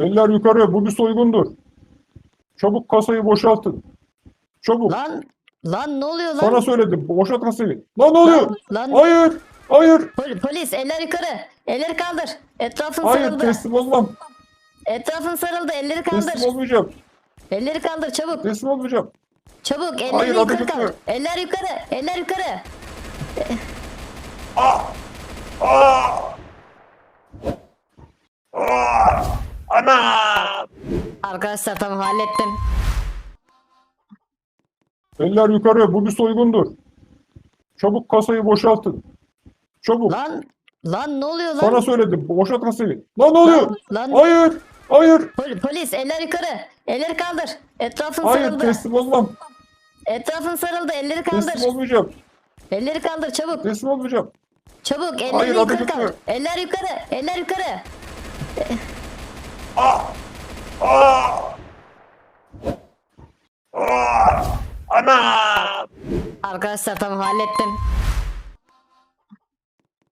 Eller yukarı. Bu bir soygundur. Çabuk kasayı boşaltın. Çabuk. Lan lan ne oluyor lan? Sana söyledim. Boşalt kasayı. Lan ne oluyor? Lan Hayır. Hayır. pol- polis eller yukarı. Elleri kaldır. Etrafın Hayır sarıldı. teslim olmam. Etrafın sarıldı. Elleri kaldır. Teslim olmayacağım. Elleri kaldır çabuk. Teslim olmayacağım. Çabuk elleri Hayır, yukarı kaldır. gitmiyor. Eller yukarı. Eller yukarı. Ah! Ah! Ah! Anam! Arkadaşlar tamam hallettim. Eller yukarı. Bu bir soygundur. Çabuk kasayı boşaltın. Çabuk. Lan lan ne oluyor lan? Sana söyledim. Boşalt kasayı. Lan ne oluyor? Lan Hayır. Hayır. pol- polis eller yukarı. Elleri kaldır. Etrafın Hayır sarıldı. teslim olmam. Etrafın sarıldı. Elleri kaldır. Teslim olmayacağım. Elleri kaldır çabuk. Teslim olmayacağım. Çabuk elleri Hayır, yukarı kaldır. Eller yukarı. Eller yukarı. Ah! Ah! Anam! Arkadaşlar tamam hallettim.